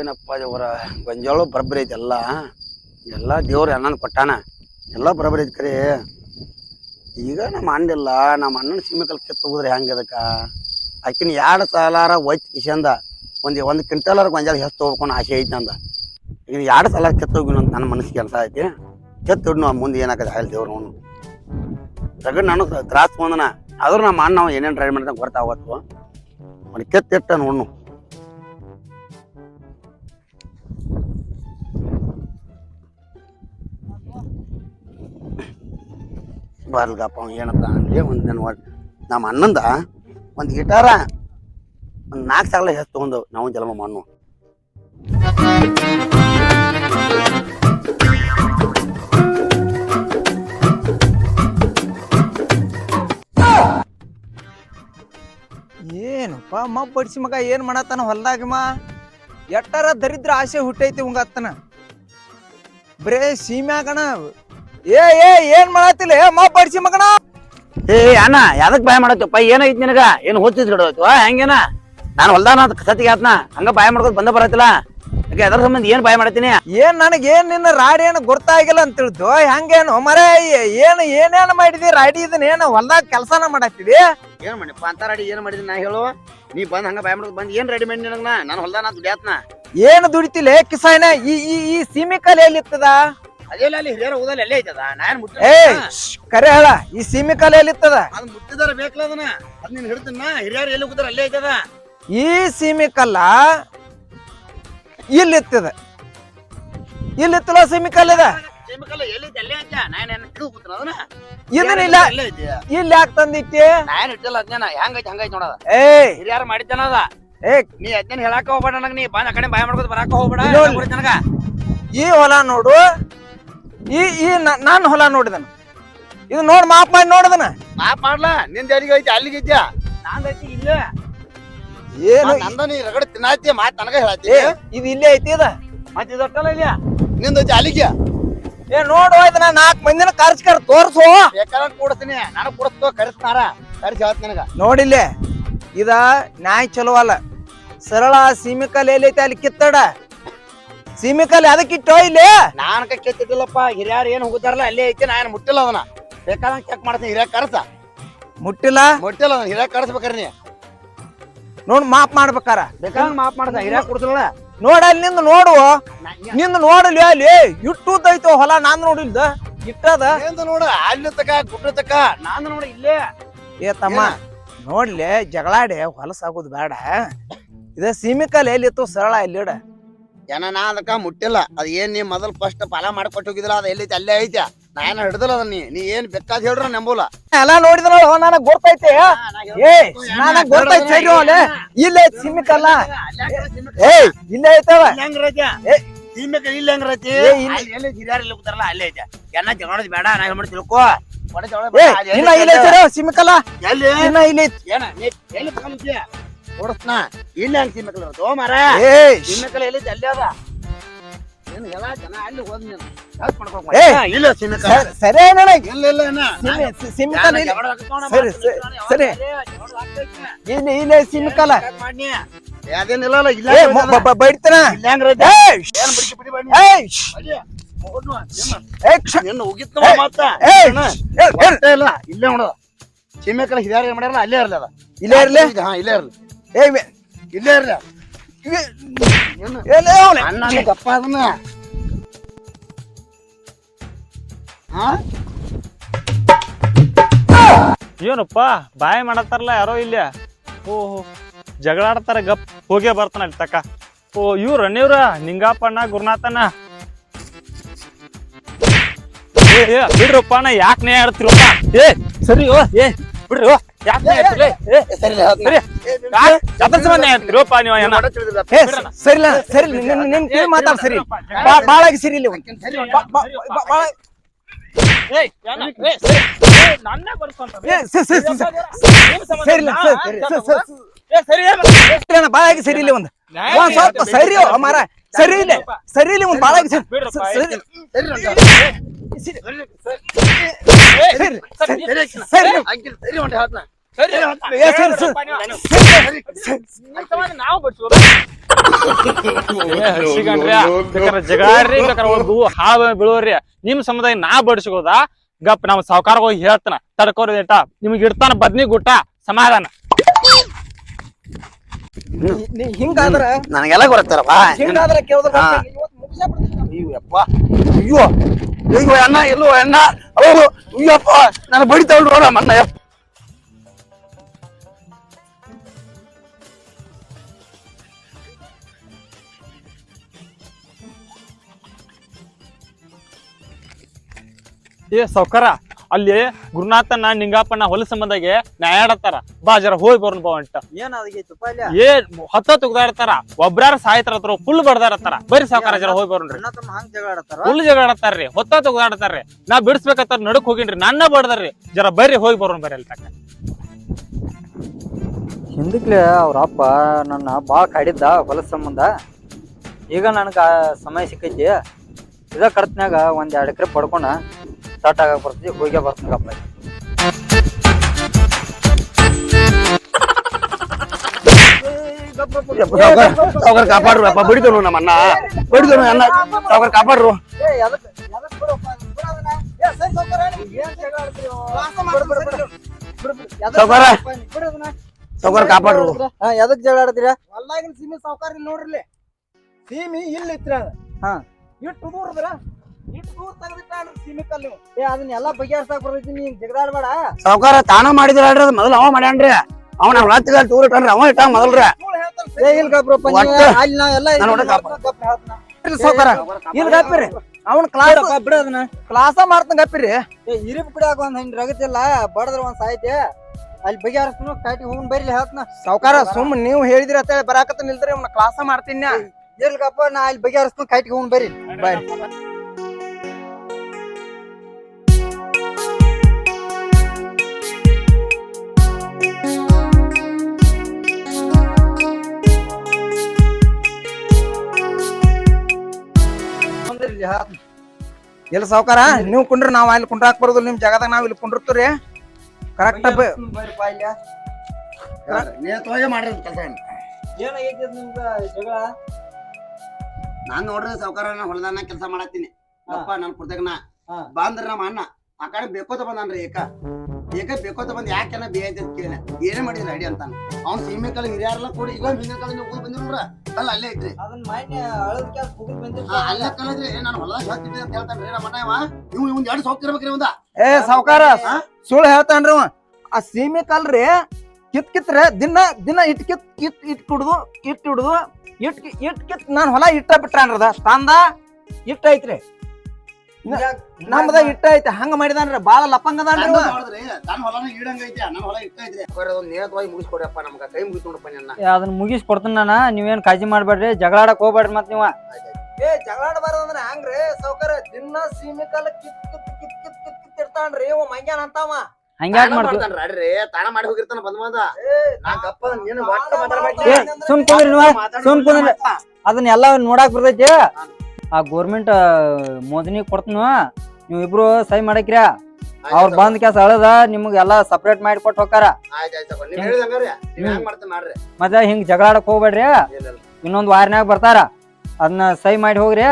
ಏನಪ್ಪ ಇವರ ಗೊಂಜಾಳು ಬರಬರಿ ಐತೆ ಎಲ್ಲ. ಎಲ್ಲ ದೇವ್ರ ಅಣ್ಣನ ಕೊಟ್ಟಾನ. ಎಲ್ಲ ಬರಬರಿ ಐತೆ ಕರೆ. ಈಗ ನಮ್ಮ ಅಣ್ಣಿಲ್ಲ ನಮ್ಮ ಅಣ್ಣನ ಸೀಮೆ ಕಿತ್ತು ಹೋದ್ರೆ ಹೆಂಗೆ ಅದಕ್ಕೆ? ಆಕಿನ ಎರಡು ಸಾಲಾರ ಒಯ್ತು ಕಿಶಂದ, ಒಂದು ಒಂದು ಕ್ವಿಂಟಲಾರ ಗೊಂಜಾಳ ಹೆಸ್ ತೊಗೊಬೇಕು ಆಸೆ ಐತೆ ನಂದ. ಈಗ ಎರಡು ಸಲ ಕೆತ್ತೋಗಿನ ಅಂತ ನನ್ನ ಮನಸ್ಸಿಗೆ ಕೆಲಸ ಐತಿ. ಕಿತ್ತು ಹಿಡ್ನು ಮುಂದೆ ಏನಾಗತ್ತೆ ಹೇಳಿ ದೇವ್ರು ಅವನು ತಗೊಂಡು ನಾನು ತ್ರಾಸ್ ಬಂದನ ಆದ್ರೂ ನಮ್ಮ ಅಣ್ಣ ಏನೇನು ಟ್ರೈ ಮಾಡಿದಂಗೆ ಗೊತ್ತಾಗತ್ತು ಅವ್ನು ಕೆತ್ತಿಟ್ಟ ನೋಡ್ನು. ಬರ್ಲ್ಗಪ್ಪ ಏನಪ್ಪ ಅಂದ್ರೆ ಒಂದು ಒಟ್ಟು ನಮ್ಮ ಅಣ್ಣಂದ ಒಂದು ಗಿಟಾರ, ಒಂದು ನಾಲ್ಕು ಸಾವಿರ ಹೆಚ್ಚು ತೊಗೊಂಡು ನಾವು ಜನ್ಮ ಮಣ್ಣು ಏನಪ್ಪ ಮ ಬಡಿಸಿ ಮಗ ಏನ್ ಮಾಡತ್ತಾನ ಹೊಲ್ದಾಗ ಮಾ? ಎಟ್ಟಾರ ದರಿದ್ರ ಆಸೆ ಹುಟ್ಟೈತಿ ಉಂಗತ್ತನ ಬರೇ ಸೀಮ್ಯಾಗಣ ಏ ಏ ಏನ್ ಮಾಡತ್ತಿಲ್ಲ ಏ ಬಡಿಸಿ ಬಡ್ಸಿ ಮಗಣ ಏ ಅಣ್ಣ ಯಾವ್ದಕ್ ಬಾಯ್ ಮಾಡತ್ತಪ್ಪ ಏನಾಗಿತ್ತು ನಿನಗ? ಏನು ಹೋಗ್ತಿದ್ ಗಿಡೋಯ್ತು ಹೆಂಗೇನ? ನಾನು ಹೊಲ್ದಾನ ಸತಿಗೆ ಆತ್ನ. ಹಂಗ ಬಾಯ್ ಮಾಡ್ಕೊತ ಬಂದ ಬರತ್ತಿಲ್ಲ. ಯಾಕೆ ಅದ್ರ ಸಂಬಂಧ ಏನ್ ಬಾಯ್ ಮಾಡತ್ತೀನಿ? ಏನ್ ನನಗೆ ಏನ್ ನಿನ್ನ ರಾಡಿ ಏನು ಗೊತ್ತಾಗಿಲ್ಲ ಅಂತ ತಿಳಿದು ಹಂಗೇನು? ಮರೆ ಏನು ಏನೇನು ಮಾಡಿದಿ? ರಾಡಿ ಇದನ್ನ ಏನು ಹೊಲ್ದಾಗ ಕೆಲಸನ ಮಾಡತ್ತಿದಿ ಏನ್ ಮಾಡಿಪ್ಪ? ಅಂತ ರಾಡಿ ಏನ್ ಮಾಡಿದಿ ನಾ ಹೇಳು. ನೀ ಬಂದ್ ಹಂಗ ಬಾಯ್ ಮಾಡ್ಕೊತ ಬಂದ್ ಏನ್ ರೆಡಿ ಮಾಡಿ ನಿನಗ ನಾನು ಹೊಲ್ದಾನ ದುಡಿಯಾತ್ನ. ಏನು ದುಡಿತಿಲ್ಲ ಕಿಸಾಯ್ನ ಈ ಈ ಈ ಸೀಮೆ ಕಲೆ ಎಲ್ಲಿತ್ತದ? ಅದೇ ಅಲ್ಲಿ ಹಿರಿಯರ ಊದಲ್ಲಿ ಅಲ್ಲೇ ಐತದ? ನಾನು ಮುಟ್ಟ ಏ ಕರೆ ಹೇಳ ಈ ಸೀಮೆ ಕಾಲ ಎಲ್ಲಿತ್ತದ ಅದು ಮುಟ್ಟಿದಾರ ಬೇಕಲ್ಲ ಅದನ್ನ? ಅದ್ ನೀನ್ ಹಿಡ್ತನ ಹಿರಿಯರು ಎಲ್ಲಿ ಕೂತಾರ ಅಲ್ಲೇ ಐತದ? ಈ ಸೀಮೆ ಕಲ್ಲ ಇಲ್ಲಿತ್ತದ ಇಲ್ಲಿತ್ತಲ್ಲ ಸೀಮೆ ಕಲ್ಲದ ಕೆಮಿಕಲ್ ಎಲ್ಲಿ ಐತಿ? ಅಲ್ಲೇ ಐತ? ನಾನು ಹಿಡಿದು ಕೂತಾನ ಅದನ್ನ? ಇದನ್ನ ಇಲ್ಲ ಅಲ್ಲೇ ಐತಿ? ಇಲ್ಲಿ ಯಾಕೆ ತಂದಿಟ್ಟಿ ನಾನು ಇಟ್ಟಿಲ್ಲ ಅದ್ನ? ಹೆಂಗೈತಿ ಹಂಗೈತಿ ನೋಡದ ಏ ಹಿರಿಯರು ಮಾಡಿದ್ದಾನ ಅದ. ಏ ನೀ ಅದ್ನ ಹೇಳಾಕ ಹೋಗ್ಬೇಡ ನನಗ ನೀ ಬಂದ ಆ ಕಡೆ ಬಾಯ್ ಮಾಡ್ಕೊತ ಬರಾಕ ಹೋಗ್ಬೇಡ. ಈ ಹೊಲ ನೋಡು. ಈ ಈ ನಾನು ಹೊಲ ನೋಡಿದನು. ಇದು ನೋಡ್ ಮಾಪ್ ಮಾಡಿ ನೋಡಿದನ? ಮಾಪ್ ಮಾಡ್ಲಾ? ನಿಂದ ಎಲ್ಲಿಗೆ ಐತಿ ಅಲ್ಲಿಗೆ ಇದ್ಯಾ? ನಾನ್ ಐತಿ ಇಲ್ಲ. ಏನು? ನಂದ ನೀ ರಗಡ ತಿನ್ನಾತಿ ಮಾತ್ ನನಗ ಹೇಳತಿ. ಇದು ಇಲ್ಲೇ ಐತಿ ಇದ? ಮತ್ ಇದಕ್ಕಲ್ಲ ಇಲ್ಲ ನಿಂದ ಐತಿ ಅಲ್ಲಿಗೆ ಏ ನೋಡು ನಾನು ನಾಲ್ಕು ಮಂದಿನ ಕರ್ಸ್ಕರ್ ತೋರ್ಸು. ಬೇಕಾರ ಕೂಡಿಸ್ತೀನಿ. ನಾನು ಕೂಡಿಸ್ತೋ ಕರೆಸ್ತಾರ ಕರೆಸಿ ಹೇಳ್ತ ನನಗ. ನೋಡಿಲ್ಲೇ? ಇದ ನ್ಯಾಯ ಚಲೋ ಅಲ್ಲ. ಸರಳ ಸೀಮಿಕಲ್ ಎಲ್ಲೈತಿ ಅಲ್ಲಿ ಕಿತ್ತಡ. ಸೀಮಿಕಲ್ ಅದಕ್ಕೆ ಇಟ್ಟೋ ಇಲ್ಲಿ? ನಾನ್ ಕೈ ಕೆತ್ತಿದ್ದಿಲ್ಲಪ್ಪ. ಹಿರಿಯರು ಏನ್ ಹೋಗುತ್ತಾರಲ್ಲ ಅಲ್ಲೇ ಐತಿ ನಾನು ಮುಟ್ಟಿಲ್ಲ ಅದನ್ನ ಬೇಕಾದಂಗೆ ಚೆಕ್ ಮಾಡ್ತೀನಿ ಹಿರಿಯ ಕರ್ಸ ಮುಟ್ಟಿಲ್ಲ? ಮುಟ್ಟಿಲ್ಲ ಅದನ್ನ ಹಿರಿಯ ಕರ್ಸ್ಬೇಕ್ರಿ ನೀ. ನೋಡ್ ಮಾಪ್ ಮಾಡ್ಬೇಕಾರ. ಬೇಕಾದಂಗ ಮಾಪ್ ಮಾಡ್ದ ಹಿರಿಯ ಕೊಡ್ತಿಲ್ಲ ನೋಡ ಅಲ್ಲಿ ನಿಂದ ನೋಡು. ನಿಂದ ನೋಡಲಿ ಅಲ್ಲಿ. ಇಟ್ಟುದೈತೋ ಹೊಲ ನಾನ್ ನೋಡಿಲ್ದ? ಇಟ್ಟದ? ನೋಡ ನೋಡು ಅಲ್ಲಿ ತಕ ಗುಡ್ಡ ತಕ ನಾನು ನೋಡ ಇಲ್ಲೇ. ಏ ತಮ್ಮ ನೋಡ್ಲಿ ಜಗಳಾಡಿ ಹೊಲಸಾಗೋದು ಬೇಡ. ಇದ ಸೀಮಿಕಲ್ ಎಲ್ಲಿತ್ತು ಸರಳ ಎಲ್ಲಿಡ ಏನ ನಾ ಅದಕ್ಕ ಮುಟ್ಟಿಲ್ಲ. ಅದ್ ಏನ್ ನೀ ಮೊದಲ್ ಫಸ್ಟ್ ಫಲ ಮಾಡ್ಕೊಟ್ಟು ಹೋಗಿದ್ರ ಅದ ಎಲ್ಲೈತಿ? ಅಲ್ಲೇ ಐತೆ. ನಾ ಏನ ಹಿಡ್ದಲ್ಲ ಅದನ್ನ ನೀ. ನೀ ಏನ್ ಬೇಕಾದ್ ಹೇಳ್ರ ನಂಬೂಲ ಎಲ್ಲ ನೋಡಿದ್ರ ನನಗ್ ಗೊತ್ತೈತೆ. ಏ ನನಗ್ ಗೊತ್ತೈತೆ ಸರಿ ಹೋಲೆ ಇಲ್ಲೇ ಸಿಮಿಕಲ್ಲ ಏ ಇಲ್ಲೇ ಐತವ ಏ. ಇಲ್ಲ ಹೆಂಗ್ ರತಿ ಏ, ಇಲ್ಲಿ- ಎಲ್ಲಿ ಹಿರಿಯರ್ ಇಲ್ಲಿ ಕೂತಾರಲ್ಲ ಅಲ್ಲೇ ಐತೆ. ಎನ್ನ ಜಗಳದ ಬೇಡ ನಾ ಏನ್ ಮಾಡಿ ತಿಳ್ಕೊ. ಇನ್ನ ಎಲ್ಲಿ ಇಲ್ಲೇ ಐತೆ? ಸಿಮಿಕಲ್ಲ ಎಲ್ಲಿ? ಇನ್ನ ಇಲ್ಲಿ ಐತಿ. ಏನ ನೀ ಎಲ್ಲಿ ತಗೊಂಡ್ತಿ ಓಡಿಸ್ನ. ಇಲ್ಲ ಅಂತ ಸೀಮೆಕಲ್ ತೋ ಮಾರ ಎಲ್ಲಿದ್ದ ಎಲ್ಲಿ? ಅಲ್ಲೇ ಅದ. ಏನ್ ಎಲ್ಲ ಜನ ಅಲ್ಲಿ ಹೋದ್ ನೀನು. ಮಾಡ್ಕೊಳಕ್ ಏ. ಇಲ್ಲ ಸೀಮೆಕಲ್ ಸರಿ- ಸರಿ ನನಗೆ ಇಲ್ಲ ಇಲ್ಲ ಏನ ಸಿಮಿಕಲ್ ಇಲ್ಲಿ. ಸರಿ, ಸರಿ, ಸರಿ. ಇಲ್ಲಿ ಇಲ್ಲೇ ಸಿಮಿಕಲ್ಲ. ಅದೇನಿಲ್ಲ ಇಲ್ಲ ಏ ಮ- ಬ- ಬ- ಬೈಡ್ತಾನ. ಇಲ್ಲ ಏನ್ ಬಿಡಿ ಬನ್ನಿ. ಏಯ್ ನಿನ್ನ ಉಗಿತ್ ಒಟ್ಟೆ ಇಲ್ಲ. ಇಲ್ಲೇ ನೋಡ. ಹಿರಿಯರ್ ಮಾಡ್ಯಾರಲ್ಲ ಅಲ್ಲೇ ಇರ್ಲಿ ಅದ ಇಲ್ಲೇ ಇರ್ಲಿ? ಹಾ ಇಲ್ಲೇ ಇರ್ಲಿ. ಏ ಇಲ್ಲೇ ಇರ್ಲಿ. ಗಪ್ಪ ಅದನ್ನ. ಹಾ ಏನಪ್ಪ ಬಾಯ್ ಮಾಡತ್ತಾರಲ್ಲ ಯಾರೋ ಇಲ್ಲ ಓಹೋ. ಜಗಳಾಡ್ತಾರ ಗಪ್ ಹೋಗೇ ಬರ್ತಾನ ಅಲ್ಲಿ ತಕ್ಕ ಓ ಇವ್ರ ನೀವ್ರ ನಿಂಗಾಪಣ್ಣ ಗುರುನಾಥನ ಏ ಏ ಬಿಡ್ರಪ್ಪ ಅಣ್ಣ ಯಾಕೆ ನೇ ಆಡ್ತಿರಪ್ಪ? ಏ ಸರಿ ಓ ಏ ಬಿಡ್ರಿ ಓ ಯಾಕೆ ನೇ ಆಡ್ತಿರ್ಲಿ? ಏ ಸರಿ. ಸರಿ. ಏ ಸರಿ ನಿನ್ ಕಿವಿ ಮಾತಾಡ್ ಸರಿ ಬಾಳಾಗಿ ಸರಿ ಇಲ್ಲಿ ಬಾಳಾಗಿ ಸರಿ ಇಲ್ಲ ಒಂದು ಸ್ವಲ್ಪ ಸರಿ ಮಾರ ಸರಿ ಇಲ್ಲ ಸರಿ ಇಲ್ಲ ಒಂದು ಬಾಳಾಗಿ ಸರಿ ಸರಿ. ಸರಿ. ಸರಿ. ನಾವು ಬಿಡ್ಸೋದು ಜಗಾಡ್ರಿ ಒಂದು ಹಾಳು ಬೀಳೋರಿ ನಿಮ್ ಸಮುದಾಯ ನಾ ಬಡಿಸ್ಕೋದ ಗಪ್ ನಮ್ಮ ಸಾವುಕಾರ ಹೋಗಿ ಹೇಳ್ತಾನ. ತಡ್ಕೋರಿ ಏಟ. ನಿಮ್ಗೆ ಇಡ್ತಾನ ಬದ್ನಿ ಗುಟ್ಟ ಸಮಾಧಾನ. ಹಿಂಗಾದ್ರ ನನಗೆಲ್ಲ ಗೊತ್ತಾರ ಹಿಂಗಾದ್ರೆ ಹಿಂಗಾದ್ರ ಕೇಳಿದ್ರ ಹಾ. ಇವತ್ತು ಮುಗಿಸೇ ಬಿಡ್ತೀನಿ. ಅಯ್ಯಪ್ಪ ಅಯ್ಯೋ ಅಯ್ಯೋ. ಅಣ್ಣ ಎಲ್ಲೋ ಅಣ್ಣ. ಅಯ್ಯೋ ಅಯ್ಯಪ್ಪ. ನಾನು ಬಡಿತಾವ್ ನೋಡಮ್ಮ ಅಣ್ಣ ಯಪ್ಪ. ಏ ಸೌಕರ ಅಲ್ಲಿ ಗುರುನಾಥನ ನಿಂಗಪ್ಪನ ಹೊಲ ಸಂಬಂಧಗೆ ನ್ಯಾಯಾಡತ್ತಾರ ಬಾ ಜರ ಹೋಗಿ ಬರ್ನ್ ಬಾ ಅಂಟ ಏನ್ ಅದಕ್ಕೆ ಏ ಹತ್ತ ತುಗ್ದಾಡ್ತಾರ ಒಬ್ರಾರ ಸಾಯ್ತಾರ ಫುಲ್ ಬಡ್ದಾರತ್ತಾರ ಬರೀ ಸಾವ್ಕಾರ ಜರ ಹೋಗಿ ಬರ್ರಿ ಫುಲ್ ಜಗಾಡತ್ತಾರ್ರಿ ಹೊತ್ತ ತುಗ್ದಾಡ್ತಾರ್ರಿ ನಾ ಬಿಡಿಸ್ಬೇಕತ್ತಾರ ನಡಕ್ ಹೋಗಿನ್ರಿ. ನನ್ನ ಬಡ್ದಾರ್ರಿ. ಜರ ಬರ್ರಿ ಹೋಗಿ ಬರೋನ್ ಬರ್ರಿ ಅಲ್ಲಿ ತಕ್ಕ ಹಿಂದಕ್ಲೆ ಅವ್ರ ಅಪ್ಪ ನನ್ನ ಭಾಳ ಕಾಡಿದ್ದ ಹೊಲ ಸಂಬಂಧ. ಈಗ ನನಗೆ ಸಮಯ ಸಿಕ್ಕೈತಿ. ಇದ ಕರ್ತನ್ಯಾಗ ಒಂದ್ ಎರಡು ಎಕರೆ ಪಡ್ಕೊಂಡ ಸ್ಟಾರ್ಟ್ ಆಗಕ್ ಬರ್ತೀವಿ ಹೋಗಿ ಬರ್ತೀನಪ್ಪ ಸಾವುಕಾರ ಕಾಪಾಡ್ರು ಅಪ್ಪ ಬಡಿದನು ನಮ್ಮ ಅಣ್ಣ. ಬಡಿದನು ಅಣ್ಣ ಸಾವುಕಾರ ಕಾಪಾಡ್ರು. ಸಾವ್ಕಾರ. ಸಾವುಕಾರ. ಕಾಪಾಡ್ರು. ಎದಕ್ ಜಗಳ ಹೊಲ್ದಾಗಿನ ಸೀಮೆ ಸಾವುಕಾರ ನೋಡ್ರಿ. ಸೀಮಿ ಇಲ್ಲಿ ಇತ್ರ ಹಾ. ಇಟ್ಟು ದೂರದ್ರ? ಇಟ್ಟು ದೂರ ತೆಗೆದಿಟ್ಟಾಡ್ರಿ ಸೀಮೆ ಏ ಅದನ್ನೆಲ್ಲ ಬಗೆಹರ್ಸಾಕ್ ಬರ್ತೈತಿ ನೀ ಜಗದಾಡ್ಬೇಡ ಸಾವುಕಾರ ತಾನ ಮಾಡಿದ್ರ ಅದು ಮೊದಲು ಅವ ಮಾಡ್ಯಾನ್ರಿ. ಅವನ ಹೊಳತ್ತಿಗ ತೂರ್ ಇಟ್ಟಾನ್ರಿ ಅವ ಇಟ್ಟ ಮೊದಲ್ರಿ. ಏ ಇಲ್ ನೀವ್ ಒಟ್ಟ. ಅಲ್ಲಿ ನಾ ಎಲ್ಲ ನಾನು ಒಟ್ಟ ಕಾಪ. ಸಾವುಕಾರ. ಇಲ್ ಗಪ್ಪಿರಿ ಅವ್ನ ಕ್ಲಾಸ್ ಬಿಡ ಅದನ್ನ. ಕ್ಲಾಸ ಮಾಡ್ತಾನ ಗಪ್ಪಿರಿ ಏ ಇರಿಪ್ ಕುಡಿಯಾಕ ಒಂದ್ ಹಿಂಗ್ ರಗತಿಲ್ಲ ಬಡದ್ರ ಒಂದ್ ಸಾಯ್ತಿ. ಅಲ್ಲಿ ಬಗೆಹರಿಸ್ನು ಕಾಟಿ ಹೋಗಿ ಬರ್ಲಿ ಹೇಳ್ತನ. ಸಾವುಕಾರ ಸುಮ್ ನೀವು ಹೇಳಿದ್ರಿ ಅಂತ ಹೇಳಿ ಬರಾಕತ್ತ ನಿಲ್ದ್ರಿ ಅವ್ನ ಕ್ಲಾಸ ಮಾಡ್ತೀನಿ. ಇರ್ಲಿಕ್ಕಪ್ಪ ನಾ ಅಲ್ಲಿ ಬಗೆಹರಿಸ್ನು ಕಟ್ಟಿ ಹೋಗಿ ಬರ್ರಿ ಬಾಯ್ ಇಲ್ಲ ಸಾವುಕಾರ? ನೀವು ಕುಂಡ್ರಿ ನಾವ್ ಅಲ್ಲಿ ಕುಂಡ್ರಾಕ್ ಬರೋದಿಲ್ಲ ನಿಮ್ ಜಾಗದಾಗ ನಾವ್ ಇಲ್ಲಿ ಕುಂಡಿರ್ತೀರಿ ಕರೆಕ್ಟ್ ಮಾಡ್ರಿ ಏನಾಗೈತಿ ಜಗಳ? ನಾನ್ ನೋಡ್ರಿ ಸಾವುಕಾರ ನಾ ಹೊಲದಾನ ಕೆಲಸ ಮಾಡತ್ತೀನಿ. ಅಪ್ಪ ನನ್ ಕುರ್ತಗನ ಹಾ. ಬಂದ್ರ ನಮ್ಮ ಅಣ್ಣ. ಆ ಕಡೆ ಬೇಕೋತ ಬಂದಾನ್ರಿ ಏಕ. ಏಕ ಬೇಕೋತ ತಗೊಂಡು ಯಾಕೆನ ಬೇ ಅಂತ ಕೇಳಿ ಏನೇ ಮಾಡಿದ್ರಿ ಅಡಿ ಅಂತಾನೆ ಅವ್ನ ಸೀಮೆ ಕಾಲ ಹಿರಿಯಾರಲ್ಲ ಕೊಡಿ ಈಗ ಹಿಂದಿನ ಕಾಲ ನೀವು ಹೋಗಿ ಬಂದಿರ ಅಲ್ಲ ಅಲ್ಲೇ ಐತ್ರಿ ಅದನ್ನ ಮಾನ್ಯ ಅಳದ ಕ್ಯಾಸ್ ಮುಗಿದ್ ಹಾ, ಅಲ್ಲೇ ಕಲದ್ರಿ ನಾನು ಹೊಲ ಹೇಳ್ತಿದ್ದೆ ಅಂತ ಹೇಳ್ತಾನ್ರಿ ನಮ್ಮ ಅಣ್ಣ ಇವ ಇವ್ ಇವ್ ಎರಡು ಸೌಕಿರ್ಬೇಕ್ರಿ ಒಂದ ಏ ಸಾವುಕಾರ? ಸುಳ್ಳು ಹೇಳ್ತಾನ್ರಿ ಅವ ಆ ಸೀಮೆ ರೀ ಕಿತ್ ಕಿತ್ರೆ ದಿನ ದಿನ ಇಟ್ ಕಿತ್ ಕಿತ್ ಇಟ್ ಕುಡ್ದು ಇಟ್ ಹಿಡ್ದು ಇಟ್ ಇಟ್ ಕಿತ್ ನಾನ್ ಹೊಲ ಇಟ್ಟ ಬಿಟ್ಟಾನ್ರದ ತಂದ ಇಟ್ಟ ಐತ್ರಿ. ನಮ್ದ ಇಟ್ಟ ಐತಿ ಹಂಗ ಮಾಡಿದಾನ್ರಿ ಬಾಳ ಲಪ್ಪಂಗ ಅದಾನ್ರಿ ಅವ. ನೇತವಾಗಿ ಮುಗಿಸ್ಕೊಡಪ್ಪ ನಮ್ಗ ಕೈ ನನ್ನ ಅದನ್ನ ಮುಗಿಸ್ ಕೊಡ್ತೀನಿ ನಾನು ನೀವೇನ್ ಕಾಳಜಿ ಮಾಡ್ಬೇಡ್ರಿ ಜಗಳಾಡಕ್ ಹೋಗ್ಬೇಡ್ರಿ ಮತ್ ನೀವ. ಏ ಜಗಳಾಡಬಾರ್ದಂದ್ರ ಹಂಗ್ರಿ ಸೌಕರ್ಯ ದಿನ ಸೀಮೆ ಕಾಲ ಕಿತ್ ಕಿತ್ ಕಿತ್ ಕಿತ್ ಕಿತ್ ಕಿತ್ ಇರ್ತಾನ್ರಿ ಇವ ಮಂಗ್ಯಾನ ಅಂತಾವ. ಹಂಗ್ಯಾಕ್ ಮಾಡ್ತೀವಿ ಅಡ್ರಿ ತಾನ ಮಾಡಿ ಹೋಗಿರ್ತಾನ ಬಂದ್ ಬಂದ ನಾ ಗಪ್ಪ ನೀನು ಒಟ್ಟ ಏ. ಸುಮ್ ಕುಂದ್ರಿ ನೀವ ಸುಮ್ ಕುಂದ್ರಿ ಅಪ್ಪ. ಅದನ್ನ ಎಲ್ಲ ನೋಡಾಕ್ ಬರ್ತೈತಿ. ಆ ಗೋರ್ಮೆಂಟ್ ಮೋದಿನಿ ಕೊಡ್ತನ ನೀವ್ ಇಬ್ರು ಸೈ ಮಾಡಕ್ರ ಅವ್ರ ಬಂದ್ ಕೆಸ ಅಳದ ನಿಮ್ಗೆ ಎಲ್ಲಾ ಸಪ್ರೇಟ್ ಮಾಡಿ ಕೊಟ್ಟು ಹೋಗಾರ. ಮತ್ತೆ ಹಿಂಗ್ ಜಗಳ ಆಡಕ್ ಹೋಗ್ಬೇಡ್ರಿ. ಇನ್ನೊಂದ್ ವಾರನ್ಯಾಗ ಬರ್ತಾರ. ಅದನ್ನ ಸೈ ಮಾಡಿ ಹೋಗ್ರಿ.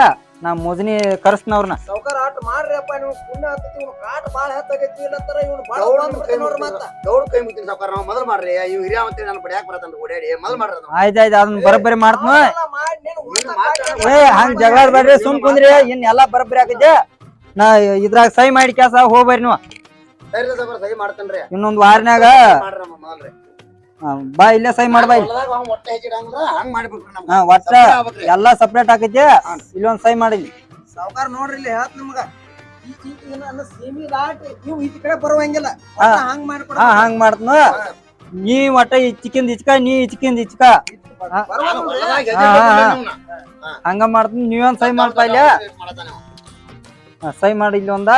ನಾ ಮೋದಿನಿ ಕರ್ಸ್ತೀನಿ ಅವ್ರನ್ನ ಸಾವುಕಾರ ಆಟ ಮಾಡ್ರಿ ಅಪ್ಪ ನೀವು ಪುಣ್ಯ ಹತ್ತೈತಿ ಇವ್ನು ಕಾಟ ಬಾಳ ಹತ್ತಾಗೈತಿ ಇಲ್ಲತ್ತರ ಇವ್ನು ಬಾಳ ನೋಡ್ರಿ ಮತ್ತ. ದೌಡ್ ಕೈ ಮುಗಿತೀನಿ ಸಾವ್ಕಾರ ನಾವು ಮೊದಲು ಮಾಡ್ರಿ. ಇವ್ ಹಿರಿಯ ಅಂತ ನಾನು ಬಡಿಯಾಕ ಬರತ್ತಲ್ಲ ಓಡಾಡಿ ಮೊದಲು ಮಾಡ್ರಿ ಅದನ್ನ. ಆಯ್ತಾಯ್ತು ಅದನ್ನ ಬರಬ್ಬರಿ ಮಾಡ್ತೀನಿ? ಏ ಹಂಗ ಜಗಳ ಬೇಡ್ರಿ ಸುಮ್ ಕುಂದ್ರಿ ಇನ್ ಎಲ್ಲಾ ಬರಬ್ಬರಿ ಆಗೈತೆ ನಾ ಇದ್ರಾಗ ಸಹಿ ಮಾಡಿ ಕೆಸ ಹೋಗ್ಬರ್ರಿ ನೀವು. ಸರಿ ಸಾವ್ಕಾರ ಸಹಿ ಮಾಡ್ತೇನ್ರಿ. ಇನ್ನೊಂದ್ ವಾರನ್ಯಾಗ ಮಾಡ್ರಿ ಮೊದಲ್ರಿ. ಬಾ ಇಲ್ಲೇ ಸೈ ಮಾಡ್ಬಾ ಹಾ ಒಟ್ಟ. ಎಲ್ಲಾ ಸಪ್ರೇಟ್ ಆಗೈತಿ ಇಲ್ಲೊಂದ್ ಸೈ ಮಾಡಿ ಸಾವುಕಾರ ನೋಡ್ರಿ ಇಲ್ಲಿ ಹೇಳ್ತ ನಿಮ್ಗ. ಹಂಗ್ ಹಾ ಹಂಗ್ ಮಾಡ್ತನ. ನೀ ಒಟ್ಟ ಇಚ್ಚಿಕಿಂದ ಇಚ್ಕ ನೀ ಇಚ್ಕಿಂದ ಇಚ್ಕ. ಹಂಗ ಮಾಡ್ತೀನಿ. ನೀವೇನ್ ಸೈ ಮಾಡ್ತಾ ಇಲ್ಲ ಸೈ ಮಾಡಿ ಇಲ್ಲಿ ಒಂದ.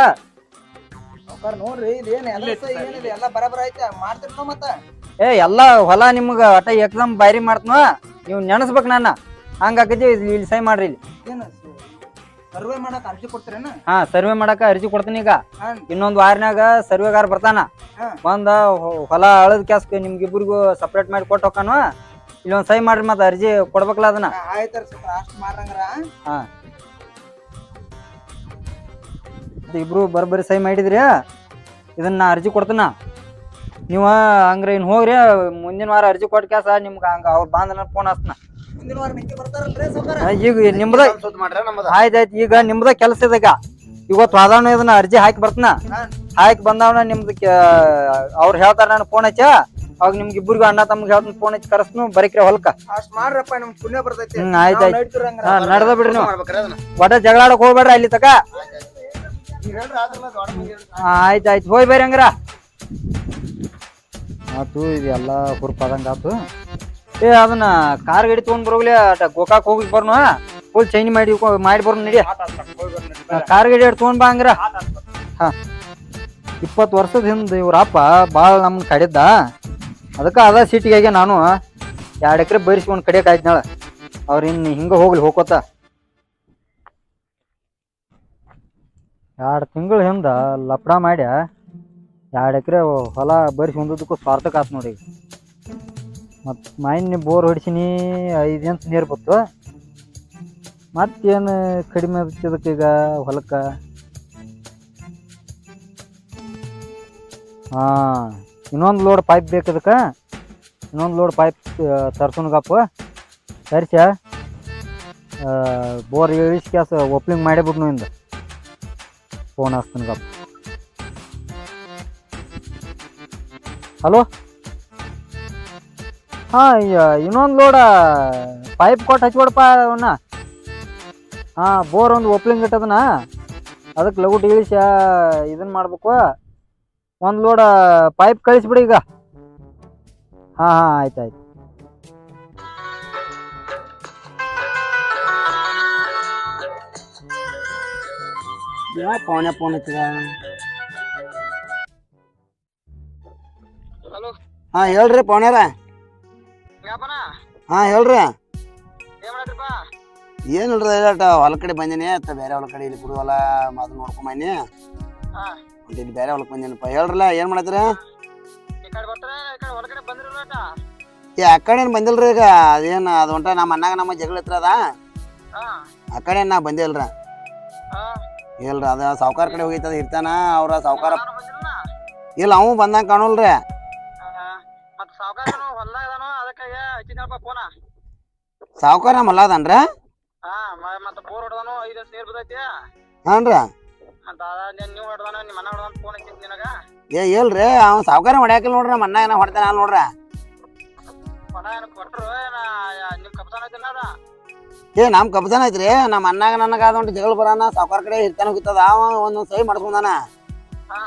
ನೋಡ್ರಿ ಇದೇನ್ ಏನ್ ಎಲ್ಲ ಸೈ ಏನಿದೆ ಎಲ್ಲ ಬರಬರ ಐತೆ. ಮಾಡ್ತಿರ್ತಾವ ಮತ್ತ. ಏ ಎಲ್ಲ ಹೊಲ ನಿಮ್ಗ ಒಟ್ಟ ಎಕ್ಸಾಮ್ ಬಾರಿ ಮಾಡ್ತನ? ನೀವು ನೆನಸ್ಬೇಕು ನನ್ನ. ಹಂಗ ಆಕೈತಿ ಇಲ್ಲಿ ಇಲ್ಲಿ ಸೈ ಮಾಡ್ರಿ ಇಲ್ಲಿ. ಏನು ಸರ್ವೆ ಮಾಡಕ್ ಅರ್ಜಿ ಕೊಡ್ತೀರೇನ? ಹಾ ಸರ್ವೆ ಮಾಡಕ ಅರ್ಜಿ ಕೊಡ್ತೀನಿ ಈಗ. ಇನ್ನೊಂದು ಇನ್ನೊಂದ್ ವಾರನ್ಯಾಗ ಸರ್ವೆಗಾರ ಬರ್ತಾನ. ಹಾ. ಹೊ- ಹೊಲ ಅಳದ್ ಕ್ಯಾಸ್ ನಿಮ್ಗಿಬ್ರಿಗೂ ಸಪ್ರೇಟ್ ಮಾಡಿ ಕೊಟ್ಟು ಹೋಕಾನು ಇಲ್ಲೊಂದ್ ಸೈ ಮಾಡ್ರಿ ಮತ್ತೆ ಅರ್ಜಿ ಕೊಡ್ಬೇಕಲ್ಲ ಅದನ್ನ. ಆಯ್ತಾರ ಸ್ವಲ್ಪ ಅಷ್ಟ್ ಮತ್ತೆ ಇಬ್ರು ಬರ್ಬರಿ ಸೈ ಮಾಡಿದ್ರಿ? ಇದನ್ನ ನಾ ಅರ್ಜಿ ಕೊಡ್ತೀನ. ನೀವ ಹಂಗ್ರ ಇನ್ ಹೋಗ್ರಿ ಮುಂದಿನ ವಾರ ಅರ್ಜಿ ಕೊಟ್ಟ ಕೆಲಸ ನಿಮ್ಗ ಹಂಗ ಅವ್ರ ಬಾಂಧನ ಫೋನ್ ಹಚ್ತನ ಮುಂದಿನ ವಾರ ಬರ್ತಾರಲ್ರಿ ಸಾವ್ಕಾರ ಈಗ ನಿಮ್ದ ಸುತ್ತ ಮಾಡ್ರ ನಮ್ಮದ ಆಯ್ತಾಯ್ತು ಈಗ ನಿಮ್ದ ಕೆಲಸ ಇದಾಗ. ಇವತ್ತು ವಾದಾವಣ ಇದನ್ನ ಅರ್ಜಿ ಹಾಕಿ ಬರ್ತನ. ಹಾಕಿ ಬಂದವನ ನಿಮ್ದು ಅವ್ರು ಹೇಳ್ತಾರ ನಾನು ಫೋನ್ ಹಚ್ಚ. ಅವಾಗ ನಿಮ್ಗೆ ಇಬ್ಬರಿಗೂ ಅಣ್ಣ ತಮ್ಗೆ ಹೇಳ್ತಾನೆ ಫೋನ್ ಹಚ್ಚಿ ಕರೆಸ್ನು ಬರೀಕ್ರಿ ಹೊಲ್ಕ. ಅಷ್ಟ್ ಮಾಡ್ರಪ್ಪ ನಮ್ ಪುಣ್ಯ ಬರ್ತೈತಿ. ಹ್ಮ್ ಆಯ್ತಾಯ್ತು ನಡೀತಿರಂಗ್ರ ಹಾ ನಡ್ದ ಬಿಡ್ರಿ ನೀವು. ಮಾಡ್ಬೇಕ್ರಿ ಅದನ್ನ. ಒಟ್ಟ ಜಗಳಾಡಕ್ ಹೋಗ್ಬೇಡ್ರಿ ಅಲ್ಲಿ ತಕ. ಆಯ್ತಾಯ್ತು ಹೋಯ್ ಬೇರೆ ಹಂಗಾರ. ಆತು ಎಲ್ಲ ಹುರ್ಪಾದಂಗ ಆತು. ಏ, ಅದನ್ನ ಕಾರ್ ಗಡಿ ತೊಗೊಂಡ್ ಬರೋಗ್ಲಿ ಅಟ ಗೋಕಾಕ್ ಹೋಗಿ ಬರ್ನು ಫುಲ್ ಚೈನ್ ಮಾಡಿ ಮಾಡಿ ಬರ್ನು ನಡಿ. ಕಾರ್ ಗಡಿ ತೊಗೊಂಡ್ ಬಾ ಹಂಗಾರ. ಹಾ. ಇಪ್ಪತ್ತು ವರ್ಷದ ಹಿಂದೆ ಇವ್ರ ಅಪ್ಪ ಭಾಳ ನಮ್ಗೆ ಕಡಿದ್ದ. ಅದಕ್ಕೆ ಅದ ಸಿಟಿಗೆ ನಾನು ಎರಡು ಎಕರೆ ಬರಿಸ್ಕೊಂಡು ಕಡಿಯಕ್ ನಾಳೆ ಅವ್ರ ಇನ್ ಹಿಂಗ ಹೋಗ್ಲಿ ಹೋಗೋತ ಎರಡು ತಿಂಗಳ ಹಿಂದ ಲಪಡ ಮಾಡ್ಯ? ಎರಡು ಎಕರೆ ಹೊಲ ಬರಿಸಿ ಹೊಂದದಕ್ಕೂ ಸ್ವಾರ್ಥಕ್ಕೆ ಆತು ನೋಡಿ. ಮತ್ತು ಮೈನ್ ಬೋರ್ ಹೊಡಿಸಿನಿ, ಐದು ಎಂತ ನೀರು ಬತ್ತು. ಮತ್ತೇನು ಕಡಿಮೆ ಅದಕ್ಕೆ ಈಗ ಹೊಲಕ್ಕೆ? ಹಾಂ, ಇನ್ನೊಂದು ಲೋಡ್ ಪೈಪ್ ಬೇಕು ಅದಕ್ಕೆ. ಇನ್ನೊಂದು ಲೋಡ್ ಪೈಪ್ ತರ್ಸೋನ್ಗಪ್ಪ ತರಿಸ ಬೋರ್ ಇಳಿಸಿ ಕ್ಯಾಸ ಮಾಡೇ ಮಾಡಿಬಿಟ್ನು ಇಂದ. ಫೋನ್ ಹಚ್ತನಗಪ್ಪ ಹಲೋ ಹಾಂ ಇನ್ನೊಂದು ಲೋಡ ಪೈಪ್ ಕೊಟ್ಟು ಹಚ್ಕೊಡಪ್ಪ ಅವನ್ನ ಹಾಂ ಬೋರ್ ಒಂದು ಓಪ್ಲಿಂಗ್ ಇಟ್ಟದನ ಅದಕ್ಕೆ ಲಗುಟ್ ಇಳಿಸಿ ಇದನ್ನ ಮಾಡ್ಬೇಕು. ಒಂದು ಲೋಡ ಪೈಪ್ ಕಳಿಸ್ಬಿಡಿ ಈಗ. ಹಾಂ ಹಾಂ, ಆಯ್ತು ಆಯ್ತು. ಯಾ ಪೌನೆ ಫೋನ್ ಹಚ್ಚಿದ? ಹಾ ಹೇಳ್ರಿ ಯಾಪನ? ಹಾ ಹೇಳ್ರಿ. ಏನ್ ಏನಿಲ್ರಿ ಇಲ್ಲಟ ಹೊಲ ಕಡೆ ಬಂದಿನಿ ಅತ್ತ ಬೇರೆ ಹೊಲ ಕಡೆ ಇಲ್ಲಿ ಕುಡಿ ಹೊಲ ಅದನ್ನ ನೋಡ್ಕೊಂಡ್ ಬನ್ನಿ. ಇಲ್ಲಿ ಬೇರೆ ಹೊಲಕ್ ಬಂದಿನಪ್ಪ. ಹೇಳ್ರಲ್ಲ ಏನ್ ಮಾಡತ್ತೀರ ಏ ಏನ್ ಬಂದಿಲ್ರಿ ಈಗ? ಅದೇನ್ ಅದು ಹೊಂಟ ನಮ್ಮ ಅಣ್ಣಾಗ ನಮ್ಮ ಜಗಳ ಹತ್ರ ಅದ. ಕಡೆ ನಾ ಬಂದಿಲ್ರ ಇಲ್ರಿ? ಅದ ಸಾವ್ಕಾರ ಕಡೆ ಹೋಗಿತ್ತದ ಇರ್ತಾನ ಅವ್ರ ಸಾವ್ಕಾರ ಇಲ್ಲ ಅವ ಬಂದಂಗ ಕಾಣಲ್ರಿ. ಸಾವುಕಾರನು ಹೊಲ್ದಾಗದಾನು ಅದಕ್ಕಾಗ ಹಚ್ಚಿನಪ್ಪ ಫೋನ. ಸಾವ್ಕಾರ ನಮ್ಮ ಹೊಲ ಅದನ್ರ ಹಾ ಮತ್ತ ಬೋರ್ ಹೊಡ್ದಾನು ಐದು ವರ್ಷ ನೀರ್ ಬಿದ್ದೈತಿ. ಹಾನ್ರಿ ಮತ್ತ ಅದ ನೀವು ಹೊಡ್ದಾನ ನಿಮ್ಮ ಅಣ್ಣ ಹೊಡ್ದಾನ ಫೋನ್ ಹಚ್ಚಿದ್ ನಿನಗ. ಏ ಇಲ್ರಿ ಅವ ಸಾವ್ಕಾರ ಹೊಡ್ಯಾಕಿಲ್ಲ ನೋಡ್ರಿ ನಮ್ಮ ಅಣ್ಣ ಏನೋ ಹೊಡ್ತಾನ ನೋಡ್ರ. ಹೊಲ ಏನ್ ಕೊಟ್ರು ಏನ ನಿಮ್ ಕಪ್ತಾನ ಐತಿಲ್ಲ ಅದ? ಏ ನಮ್ ಕಬ್ಜಾನ ಐತ್ರಿ ನಮ್ಮ ಅಣ್ಣಾಗ ನನಗ ಅದೊಂದು ಜಗಳ ಬರಾನ ಸಾವುಕಾರ ಕಡೆ ಇರ್ತಾನ ಗೊತ್ತದ ಅವ ಒಂದೊಂದ್ ಸೈ ಮಾಡ್ಕೊಂಡಾನ ಹಾ.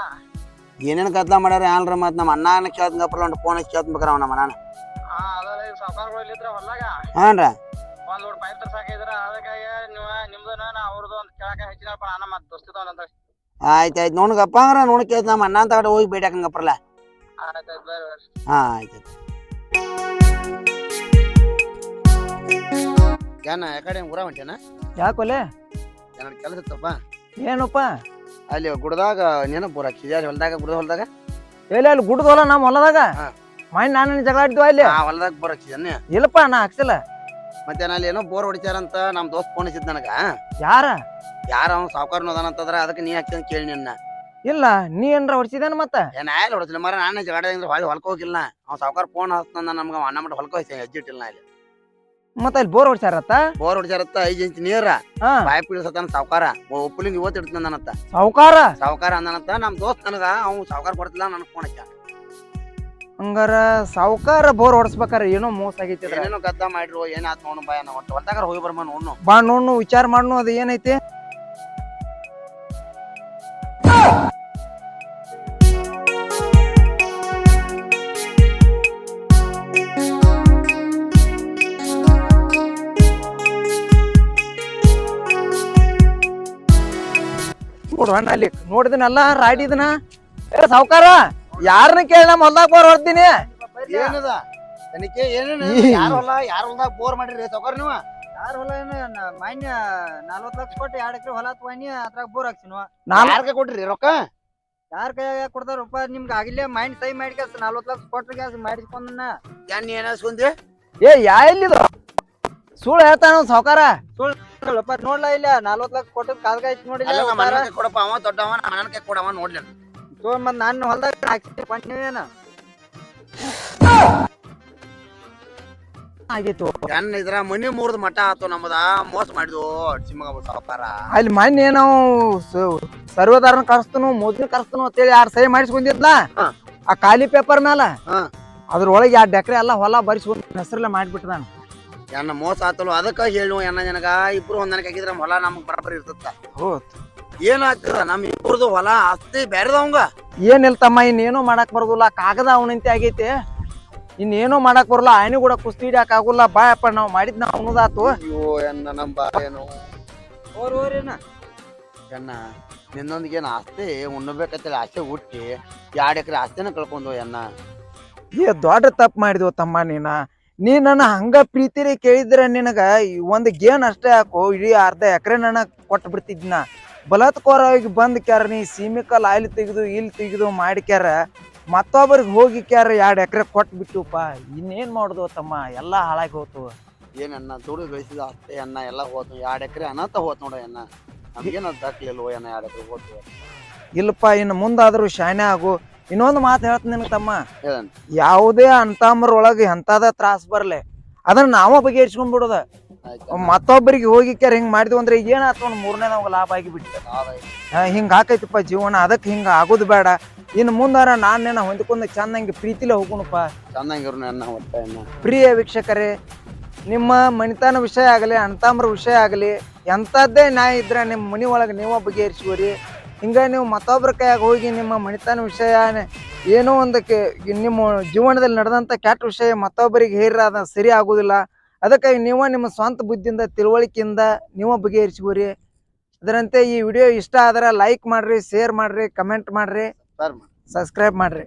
ಏನೇನ್ ಕತ್ಲ ಮಾಡ್ಯಾರ ಏನ್ರ ಮತ್ತೆ ನಮ್ಮ ಅಣ್ಣನ ಕೇಳ್ತಂಗಪ್ಪ ಒಂದು ಫೋನ್ ಹಚ್ಚಿ ಕೇಳ್ತಂಬೇಕ್ರ ಅವ ನಮ್ಮ ಅಣ್ಣ ಹಾ ಅದಲ್ಲ ಈಗ ಸಾವುಕಾರಗಳು ಇಲ್ಲಿದ್ರ ಹೊಲ್ದಾಗ? ಹಾನ್ರಿ? ಒಂದ್ ಲೋಡ್ ಪೈಪ್ ತರ್ಸಾಕಿದ್ರ ಅದಕ್ಕಾಗಿ ನೀವು ನಿಮ್ದನ ಅವ್ರದ್ದು ಒಂದು ಕೇಳಾಕ ಹೆಚ್ಚಿನಪ್ಪ ನಾನು ಮತ್ ದೋಸ್ತಿದ ಅಂತ ಆಯ್ತು ಆಯ್ತು ನೋಡ್ಗಪ್ಪ ಅಂದ್ರ ನೋಡ್ ಕೇಳ್ತ ನಮ್ಮ ಅಣ್ಣ ಅಂತ ಹೋಗಿ ಭೇಟಿ ಹಾಕಂಗಪ್ಪರಲ್ಲ ಆಯ್ತಾಯ್ತು ಬೇರೆ ಬೇರೆ ಹಾ ಆಯ್ತು ಏನ ಯಾಕಡೆ ಊರ ಹೊಂಟೇನ ಯಾಕೊಲೆ ಏನಾರ ಕೆಲಸ ಇತ್ತಪ್ಪ? ಏನಪ್ಪ ಅಲ್ಲಿ ಗುಡ್ದಾಗ ನೆನಪು ಬೋರ್ ಹಚ್ಚಿದ್ಯಾ ಅಲ್ಲಿ ಹೊಲ್ದಾಗ ಗುಡ್ದ ಹೊಲ್ದಾಗ? ಎಲ್ಲಿ ಅಲ್ಲಿ ಗುಡ್ದ ಹೊಲ ನಮ್ಮ ಹೊಲದಾಗ? ಹಾ. ಮೈ ನಾನು ಜಗಳ ಆಡಿದ್ವಿ ಅಲ್ಲಿ? ಆ ಹೊಲ್ದಾಗ ಬೋರ್ ಹಚ್ಚಿದ್ದಾನೆ ಇಲ್ಲಪ್ಪ ನಾ ಹಾಕ್ಸಿಲ್ಲ. ಮತ್ತೆ ಅಲ್ಲಿ ಏನೋ ಬೋರ್ ಹೊಡಿಚಾರಂತ ನಮ್ ದೋಸ್ತ್ ಫೋನ್ ಹಚ್ಚಿದ್ ನನಗ. ಯಾರ? ಯಾರ ಅವ್ನು ಸಾವುಕಾರನ ಅದಾನಂತಂದ್ರ ಅದಕ್ಕೆ ನೀ ಹಾಕ್ತಿ ಅಂತ ಕೇಳಿ ನಿನ್ನ. ಇಲ್ಲ ನೀ ಏನ್ರ ಹೊಡ್ಸಿದೇನ ಮತ್ತ? ಏನ್ ಆಯ್ಲ್ ಹೊಡಿಸಿಲ್ಲ ಮರ ನಾನು ಜಗಾಡ ಹೊಲಕ್ಕೆ ಹೊಲ್ಕ ಹೋಗಿಲ್ಲ ಅವ್ನು ಸಾವುಕಾರ ಫೋನ್ ಹಚ್ತಂದ ನಮ್ಗೆ ಅಣ್ಣ ಮಟ್ಟ ಹೊಲ್ಕ ಹೋಯ್ತು ಹೆಜ್ಜಿಟ್ಟಿಲ್ಲ ನಾ ಇಲ್ಲಿ. ಮತ್ತ ಅಲ್ಲಿ ಬೋರ್ ಹೊಡ್ಸಾರತ್ತ ಬೋರ್ ಹೊಡ್ಸ್ಯಾರತ್ತ ಐದ್ ಇಂಚ್ ನೀರ ಹಾ. ಪಾಯ್ಪ್ ಇಳಿಸತಾನ ಸಾವುಕಾರ. ಒಪ್ಪಲಿಂಗ್ ಇವತ್ತು ಇಡ್ತಂದನಂತ ಸಾವುಕಾರ? ಸಾವುಕಾರ ಅಂದನಂತ ನಮ್ ದೋಸ್ತ್ ನನಗ ಅವ್ನು ಸಾವುಕಾರ ಕೊಡ್ತಿಲ್ಲ ನನ್ ಫೋನ್ ಹಚ್ಚ ಹಂಗಾರ ಸಾವುಕಾರ ಬೋರ್ ಹೊಡ್ಸ್ಬೇಕಾರ ಏನೋ ಮೋಸ ಆಗೈತಿ ಏನೋ ಏನೇನೋ ಗದ್ದ ಮಾಡಿರು ಏನಾತ್ ನೋಡು ಬಾಯ ನಾವು ಒಟ್ಟು. ಹೊಲ್ದಾಗ ಹೋಗಿ ಬರ್ಮ ನೋಡ್ನು. ಬಾ ನೋಡ್ನು ವಿಚಾರ ಮಾಡ್ನು ಅದು ಏನೈತಿ? ನೋಡು ಅಣ್ಣ ಅಲ್ಲಿ. ನೋಡಿದನಲ್ಲ ರಾಡಿದನ? ಏ ಸಾವುಕಾರ ಯಾರನ್ನ ಕೇಳಿ ನಮ್ಮ ಹೊಲ್ದಾಗ ಬೋರ್ ಹೊಡ್ತೀನಿ ಏನದ? ತನಿಖೆ ಏನೇನು? ಯಾರ ಹೊಲ ಯಾರ ಹೊಲ್ದಾಗ ಬೋರ್ ಮಾಡಿರಿ ಸಾವುಕಾರ ನೀವು? ಯಾರ ಹೊಲ ಏನು ಮಾನ್ಯ ನಲ್ವತ್ತು ಲಕ್ಷ ಕೊಟ್ಟು ಎರಡು ಎಕರೆ ಹೊಲ ತಗೊಂಡಿ ಅದ್ರಾಗ ಬೋರ್ ಹಾಕ್ಸಿನ ನಾನು ಯಾರ್ಗ ಕೊಟ್ರಿ ರೊಕ್ಕ? ಯಾರ ಕೈಯಾಗ ಕೊಡ್ತಾರಪ್ಪ ನಿಮ್ಗೆ ಆಗಿಲ್ಲ ಮೈಂಡ್ ಸೈ ಮಾಡಿ ನಲ್ವತ್ತು ಲಕ್ಷ ಕೊಟ್ರ ಗ್ಯಾಸ್ ಮಾಡಿಸ್ಕೊಂಡ ಏನ್ ನೀ ಏನಾಸ್ಕೊಂಡಿ ಏ ಯಾ ಎಲ್ಲಿದು? ಸುಳ್ಳು ಹೇಳ್ತಾನ ಸಾವುಕಾರ? ನೋಡ್ಲಾ ಇಲ್ಲ ನಲ್ವತ್ ಲಕ್ಷ ಕೊಟ್ಟದ್ ಕಾಲ್ಗ ಐತಿ ನೋಡಿ ಕೊಡಪ್ಪ ಅವ ದೊಡ್ಡವ ನನ್ನ ಕೈ ಕೊಡವ ನೋಡ್ಲಿ ಮತ್ ನಾನು ಹೊಲ್ದಾಗ ಹಾಕ್ಸಿ ಪಂಚೇನ ಆಗಿತ್ತು ಹೆಣ್ಣ ಇದ್ರ ಮನಿ ಮೂರ್ದ ಮಠ ಆತು ನಮ್ಮದ ಮೋಸ ಮಾಡಿದ್ವು ಸಿಮ್ಮಗ ಸಾವುಕಾರ. ಅಲ್ಲಿ ಮೊನ್ನೆ ನಾವು ಸರ್ವಧಾರನ ಕರ್ಸ್ತನು ಮೋದಿನ ಕರ್ಸ್ತನು ಅಂತೇಳಿ ಯಾರು ಸಹಿ ಮಾಡಿಸ್ಕೊಂಡಿದ್ಲ? ಹಾ. ಆ ಖಾಲಿ ಪೇಪರ್ ಮೇಲೆ ಹಾ. ಅದ್ರೊಳಗೆ ಎರಡು ಎಕರೆ ಎಲ್ಲ ಹೊಲ ಬರಿಸ್ಕೊಂಡು ಹೆಸರಲ್ಲೇ ಮಾಡಿಬಿಟ್ಟು ನಾನು. ಹೆಣ್ಣ ಮೋಸ ಆತಲ್ಲ ಅದಕ್ಕ ಹೇಳು ಎನ್ನ ಜನಗ ಇಬ್ರು ಹೊಂದಾಣಿಕೆ ಆಗಿದ್ರ ಹೊಲ ನಮಗ್ ಬರಬರ್ ಇರ್ತದ ಏನಾಗ್ತದ? ಆಗ್ತದ ನಮ್ ಇಬ್ರದು ಹೊಲ ಆಸ್ತಿ ಬ್ಯಾರೆದವಂಗ ಏನಿಲ್ಲ ತಮ್ಮ ಇನ್ನೇನು ಮಾಡಕ್ ಬರೋದಿಲ್ಲ. ಕಾಗದ ಅವನಂತೆ ಆಗೈತಿ. ಇನ್ನೇನು ಮಾಡಕ್ ಬರಲ್ಲ ಆಯ್ನು ಕೂಡ ಕುಸ್ತಿ ಹಿಡಿಯಕ್ ಆಗುಲ್ಲ. ಬಾಯಪ್ಪ ನಾವು ಮಾಡಿದ್ ನಾವು ಅವನದಾತು ಅಯ್ಯೋ ಎನ್ನ ನಮ್ಮ ಏನು ಓರ್ ಓರೇನ ಎನ್ನ. ನಿನ್ನೊಂದಿಗೆ ಏನು ಆಸ್ತಿ ಉಣ್ಣಬೇಕಂತೇಳಿ ಆಸೆ ಹುಟ್ಟಿ ಎರಡು ಎಕರೆ ಆಸ್ತಿನ ಕಳ್ಕೊಂಡು ಎನ್ನ. ಏ ದೊಡ್ಡ ತಪ್ಪು ಮಾಡಿದ್ವು ತಮ್ಮ ನೀನ. ನೀ ನನ್ನ ಹಂಗ ಪ್ರೀತಿರಿ ಕೇಳಿದ್ರೆ ನಿನಗ ಈ ಒಂದ್ ಗೇನ್ ಅಷ್ಟೇ ಹಾಕು ಇಡೀ ಅರ್ಧ ಎಕರೆ ನನ್ನ ಕೊಟ್ಟು ಬಿಡ್ತಿದ್ನ. ಹೋಗಿ ಬಂದ್ ಕ್ಯಾರ ನೀ ಸೀಮಿಕಲ್ ಆಯ್ಲ್ ತೆಗೆದು ಇಲ್ಲಿ ತೆಗೆದು ಮಾಡಿಕ್ಯಾರ ಮತ್ತೊಬ್ಬರಿಗೆ ಹೋಗಿ ಕ್ಯಾರ ಎರಡು ಎಕರೆ ಕೊಟ್ಟು ಬಿಟ್ಟುಪ್ಪ ಇನ್ನೇನ್ ಮಾಡುದು ತಮ್ಮ? ಎಲ್ಲ ಹಾಳಾಗಿ ಹೋತು. ಏನನ್ನ ದುಡ್ಡು ಗಳಿಸಿದ ಅತ್ತೆ ಅನ್ನ ಎಲ್ಲ ಹೋತು. ಎರಡು ಎಕರೆ ಅನಂತ ಹೋತ್ ನೋಡ ಅನ್ನ ನಮ್ಗೇನ ದಕ್ಕಲಿಲ್ವೋ ಎರಡ್ ಎಕರೆ ಹೋತು ಇಲ್ಲಪ್ಪ ಇನ್ನು ಮುಂದಾದ್ರೂ ಶಾನೆ ಆಗು. ಇನ್ನೊಂದು ಮಾತು ಹೇಳ್ತೀನಿ ನಿನಗೆ ತಮ್ಮ. ಯಾವುದೇ ಯಾವುದೇ ಒಳಗೆ ಎಂತದ ತ್ರಾಸ ಬರಲಿ ಅದನ್ನ ನಾವ ಬಗೆಹರಿಸ್ಕೊಂಡ್ಬಿಡೋದ ಬಿಡುದ. ಮತ್ತೊಬ್ಬರಿಗೆ ಹೋಗಿ ಕ್ಯಾರ ಹಿಂಗ್ ಮಾಡಿದ್ವಿ ಅಂದ್ರೆ ಏನಾಯ್ತು ಒಂದು ಮೂರನೇ ನಮ್ಗೆ ಲಾಭ ಆಗಿಬಿಟ್ಟು ಹಿಂಗ ಹಾಕೈತಿಪ್ಪ ಜೀವನ ಅದಕ್ಕೆ ಹಿಂಗ ಆಗೋದು ಬೇಡ. ಇನ್ನು ಮುಂದಾರ ನಾನೇನ ಹೊಂದ್ಕೊಂಡು ಚಂದಂಗೆ ಪ್ರೀತಿಲೇ ಹೋಗೋಣಪ್ಪ. ನನ್ನ ಎನ್ನ ಪ್ರಿಯ ವೀಕ್ಷಕರೇ ನಿಮ್ಮ ಮನಿತನ ವಿಷಯ ಆಗಲಿ ಅಣ್ತಾಮ್ರ ವಿಷಯ ಆಗಲಿ ಎಂಥದ್ದೇ ನ್ಯಾಯ ಇದ್ರೆ ನಿಮ್ಮ ಮನೆ ಒಳಗೆ ನೀವೇ ಬಗೆಹರಿಸುವರಿ ಹಿಂಗ ನೀವು ಮತ್ತೊಬ್ಬರ ಕೈಯಾಗ ಹೋಗಿ ನಿಮ್ಮ ಮಣಿತನ ವಿಷಯ ಏನೋ ಒಂದಕ್ಕೆ ನಿಮ್ಮ ಜೀವನದಲ್ಲಿ ನಡೆದಂಥ ಕೆಟ್ಟ ವಿಷಯ ಮತ್ತೊಬ್ಬರಿಗೆ ಹೇರಿ ಅದ ಸರಿ ಆಗೋದಿಲ್ಲ. ಅದಕ್ಕಾಗಿ ನೀವು ನಿಮ್ಮ ಸ್ವಂತ ಬುದ್ಧಿಯಿಂದ ತಿಳುವಳಿಕೆಯಿಂದ ನೀವು ಬಗೆಹರಿಸ್ಕೋರಿ. ಅದರಂತೆ ಈ ವಿಡಿಯೋ ಇಷ್ಟ ಆದ್ರೆ ಲೈಕ್ ಮಾಡ್ರಿ ಶೇರ್ ಮಾಡ್ರಿ ಕಮೆಂಟ್ ಮಾಡ್ರಿ. ಸಬ್ಸ್ಕ್ರೈಬ್ ಮಾಡ್ರಿ.